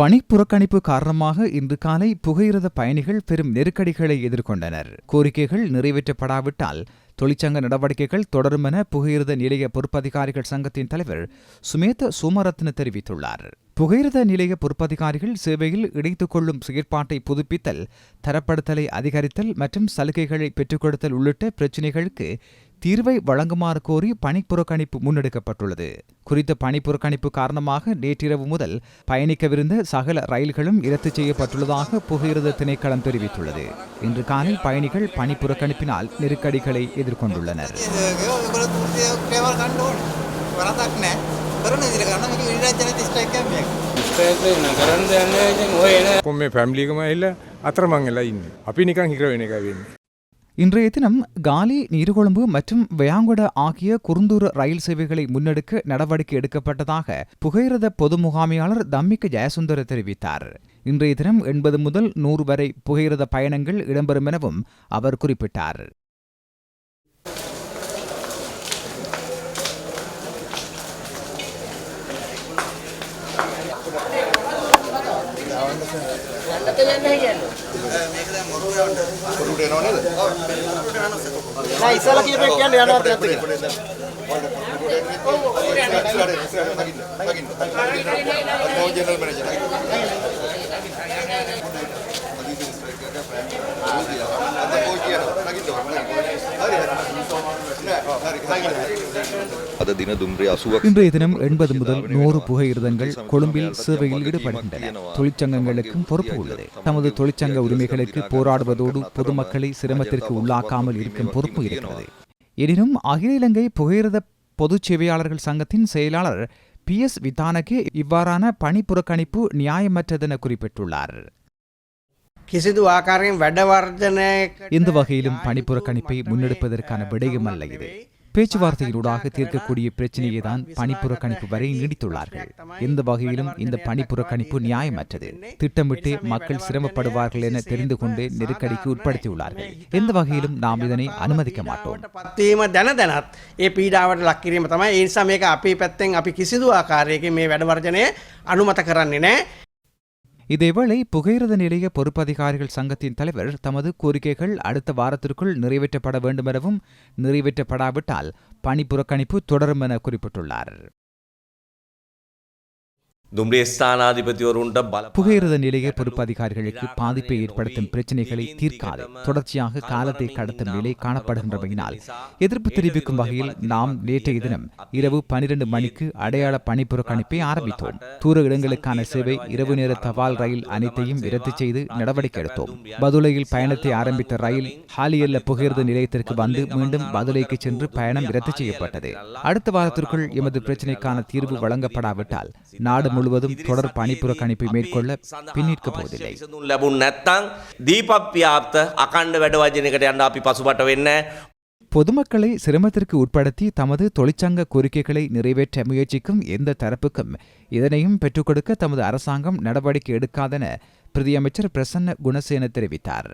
பணி புறக்கணிப்பு காரணமாக இன்று காலை புகையிரத பயணிகள் பெரும் நெருக்கடிகளை எதிர்கொண்டனர். கோரிக்கைகள் நிறைவேற்றப்படாவிட்டால் தொழிற்சங்க நடவடிக்கைகள் தொடரும் என புகையிரத நிலைய பொறுப்பதிகாரிகள் சங்கத்தின் தலைவர் சுமேத சோமரத்ன தெரிவித்துள்ளார். புகையிரத நிலைய பொறுப்பதிகாரிகள் சேவையில் இணைத்துக் கொள்ளும் செயற்பாட்டை புதுப்பித்தல் தரப்படுத்தலை அதிகரித்தல் மற்றும் சலுகைகளை பெற்றுக் கொடுத்தல் உள்ளிட்ட பிரச்சினைகளுக்கு தீர்வை வழங்குமாறு கோரி பணிப்புறக்கணிப்பு முன்னெடுக்கப்பட்டுள்ளது குறித்த பணிப்புறக்கணிப்பு காரணமாக நேற்றிரவு முதல் பயணிக்கவிருந்த சகல ரயில்களும் இரத்து செய்யப்பட்டுள்ளதாக புகையிரத திணைக்களம் தெரிவித்துள்ளது இன்று காலை பயணிகள் பணிப்புறக்கணிப்பினால் நெருக்கடிகளை எதிர்கொண்டுள்ளனர் ක්‍රේවල් කණ්ඩ ඕන වරදක් නෑ කරන ඉදිර කරන්න මේක විරාජනති ස්ට්‍රයික් කැම්පයක් ස්ටේට් කරන්න යන්නේ ඉතින් ඔය එන කොම් මේ පැම්ලිකම එල්ල අතරමං වෙලා ඉන්න අපි නිකන් හිකර වෙන එක වෙන්නේ இன்றைய தினம் காலி நீர்கொழும்பு மற்றும் வயாங்குட ஆகிய குறுந்தூர ரயில் சேவைகளை முன்னெடுக்க நடவடிக்கை எடுக்கப்பட்டதாக புகையிரத பொது முகாமையாளர் தம்மிக்க ஜெயசுந்தர தெரிவித்தார். இன்றைய தினம் எண்பது முதல் நூறு வரை புகையிரத பயணங்கள் இடம்பெறும் எனவும் அவர் குறிப்பிட்டார். පොරුට එනව නේද? නෑ ඉස්සලා කියපේ කියන්නේ යනවා ඇත්ත කියලා. General manager. අද පොල් කියනවා. නගින්න ඕන. හරි හරි. இன்றைய தினம் எண்பது முதல் நூறு புகையிரதங்கள் கொழும்பில் சேவையில் ஈடுபடுகின்றன தொழிற்சங்கங்களுக்கும் பொறுப்பு உள்ளது. தமது தொழிற்சங்க உரிமைகளுக்கு போராடுவதோடு பொதுமக்களை சிரமத்திற்கு உள்ளாக்காமல் இருக்கும் பொறுப்பு இருக்கிறது. எனினும் அகில இலங்கை புகையிரத பொதுச் சேவையாளர்கள் சங்கத்தின் செயலாளர் பி எஸ் விதானகே இவ்வாறான பணி புறக்கணிப்பு நியாயமற்றதென குறிப்பிட்டுள்ளார். எந்த வகையிலும் பணிப்புறக்கணிப்பை முன்னெடுப்பதற்கான விடயமல்ல இது. பேச்சுவார்த்தையிலூடாக தீர்க்கக்கூடிய பிரச்சனையை தான் பணிப்புறக்கணிப்பு வரை நீடித்துள்ளார்கள். எந்த வகையிலும் இந்த பணிப்புறக்கணிப்பு நியாயமற்றது. திட்டமிட்டு மக்கள் சிரமப்படுவார்கள் என தெரிந்து கொண்டு நெருக்கடிக்கு உட்படுத்தியுள்ளார்கள். எந்த வகையிலும் நாம் இதனை அனுமதிக்க மாட்டோம். அப்பி பெத்தங்க அப்பி கிசிது இதேவேளை புகையிரத நிலைய பொறுப்பதிகாரிகள் சங்கத்தின் தலைவர் தமது கோரிக்கைகள் அடுத்த வாரத்திற்குள் நிறைவேற்றப்பட வேண்டுமெனவும் நிறைவேற்றப்படாவிட்டால் பணி புறக்கணிப்பு தொடரும் என குறிப்பிட்டுள்ளார். புகையிரத நிலைய பொறுப்பதிகாரிகளுக்கு பாதிப்பை ஏற்படுத்தும் பிரச்சனைகளை தீர்க்காது. தொடர்ச்சியாக காலத்தை கடத்தும் நிலை காணப்படுகின்றமையினால் எதிர்ப்பு தெரிவிக்கும் வகையில் நாம் நேற்றைய தினம் இரவு பனிரெண்டு மணிக்கு அடையாள பணிப்புறக்கணிப்பை ஆரம்பித்தோம். தூர இடங்களுக்கான சேவை இரவு நேர தபால் ரயில் அனைத்தையும் ரத்து செய்து நடவடிக்கை எடுத்தோம். பதுளையில் பயணத்தை ஆரம்பித்த ரயில் ஹாலியல்ல புகையிரத நிலையத்திற்கு வந்து மீண்டும் பதுளைக்கு சென்று பயணம் ரத்து செய்யப்பட்டது. அடுத்த வாரத்திற்குள் எமது பிரச்சினைக்கான தீர்வு வழங்கப்படாவிட்டால் நாடு முழுவதும் தொடர் பணிப்புற கணிப்பை மேற்கொள்ள பின்னிற்க போவதில்லை. தீபப்பியாப்த அகாண்ட வெடவாஜினிகிட்ட அண்ட அப்பி பசுபாட்ட பொதுமக்களை சிரமத்திற்கு உட்படுத்தி தமது தொழிற்சங்க கோரிக்கைகளை நிறைவேற்ற முயற்சிக்கும் எந்த தரப்புக்கும் இதனையும் பெற்றுக் கொடுக்க தமது அரசாங்கம் நடவடிக்கை எடுக்காதென பிரதியமைச்சர் பிரசன்ன குணசேன தெரிவித்தார்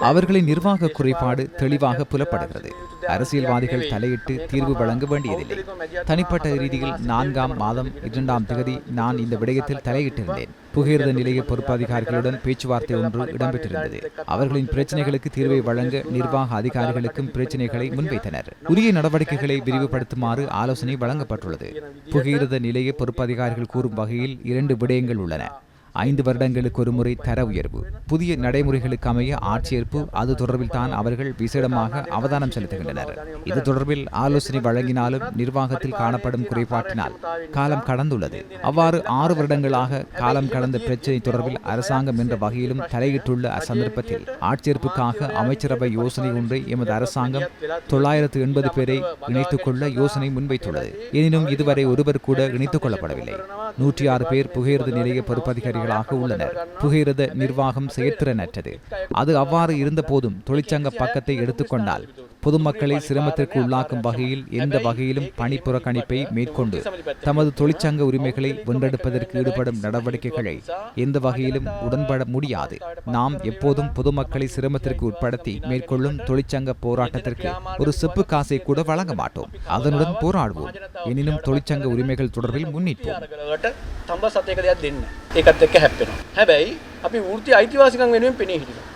அவர்களின் நிர்வாக குறைபாடு தெளிவாக புலப்படுகிறது. அரசியல்வாதிகள் தலையிட்டு தீர்வு வழங்க வேண்டியதில்லை. தனிப்பட்ட ரீதியில் நான்காம் மாதம் இரண்டாம் தேதி நான் இந்த விடயத்தில் தலையிட்டிருந்தேன். புகையிரத நிலைய பொறுப்பதிகாரிகளுடன் பேச்சுவார்த்தை ஒன்று இடம்பெற்றிருந்தது. அவர்களின் பிரச்சனைகளுக்கு தீர்வை வழங்க நிர்வாக அதிகாரிகளுக்கும் பிரச்சனைகளை முன்வைத்தனர். உரிய நடவடிக்கைகளை விரிவுபடுத்துமாறு ஆலோசனை வழங்கப்பட்டுள்ளது. புகையிரத நிலைய பொறுப்பதிகாரிகள் கூறும் வகையில் இரண்டு விடயங்கள் உள்ளன. ஐந்து வருடங்களுக்கு ஒருமுறை தர உயர்வு. புதிய நடைமுறைகளுக்கு அமைய ஆட்சேர்ப்பு அது தொடர்பில் தான் அவர்கள் விசேடமாக அவதானம் செலுத்துகின்றனர். இது தொடர்பில் ஆலோசனை வழங்கினாலும் நிர்வாகத்தில் காணப்படும் குறைபாட்டினால் காலம் கடந்துள்ளது. அவ்வாறு ஆறு வருடங்களாக காலம் கடந்த பிரச்சினை தொடர்பில் அரசாங்கம் என்ற வகையிலும் தலையிட்டுள்ள அச்சந்தர்ப்பத்தில் ஆட்சேர்ப்புக்காக அமைச்சரவை யோசனை ஒன்றை எமது அரசாங்கம் தொள்ளாயிரத்து எண்பது பேரை இணைத்துக் கொள்ள யோசனை முன்வைத்துள்ளது. எனினும் இதுவரை ஒருவர் கூட இணைத்துக் கொள்ளப்படவில்லை. நூற்றி ஆறு பேர் புகையிரத நிலைய பொறுப்பதிகாரிகளாக உள்ளனர். புகையிரத நிர்வாகம் செயற்திறனற்றது. அது அவ்வாறு இருந்த போதும் தொழிற்சங்க பக்கத்தை எடுத்துக்கொண்டால் பொதுமக்களை சிரமத்திற்கு உள்ளாக்கும் வகையில் எந்த வகையிலும் பணி புறக்கணிப்பை மேற்கொண்டு தமது தொழிற்சங்க உரிமைகளை வென்றெடுப்பதற்கு ஈடுபடும் நடவடிக்கைகளை எந்த வகையிலும் உடன்பட முடியாது நாம் எப்போதும் பொதுமக்களை சிரமத்திற்கு உட்படுத்தி மேற்கொள்ளும் தொழிற்சங்க போராட்டத்திற்கு ஒரு செப்பு காசை கூட வழங்க மாட்டோம் அதனுடன் போராடுவோம் எனினும் தொழிற்சங்க உரிமைகள் தொடர்பில் முன்னிற்போம் ට තම්බ සතයක දෙයක් දෙන්න ඒකත් එක්ක හැප්පෙනවා හැබැයි අපි ෘති අයිතිවාසිකන් වෙනුවෙන් පෙනී හිටිනවා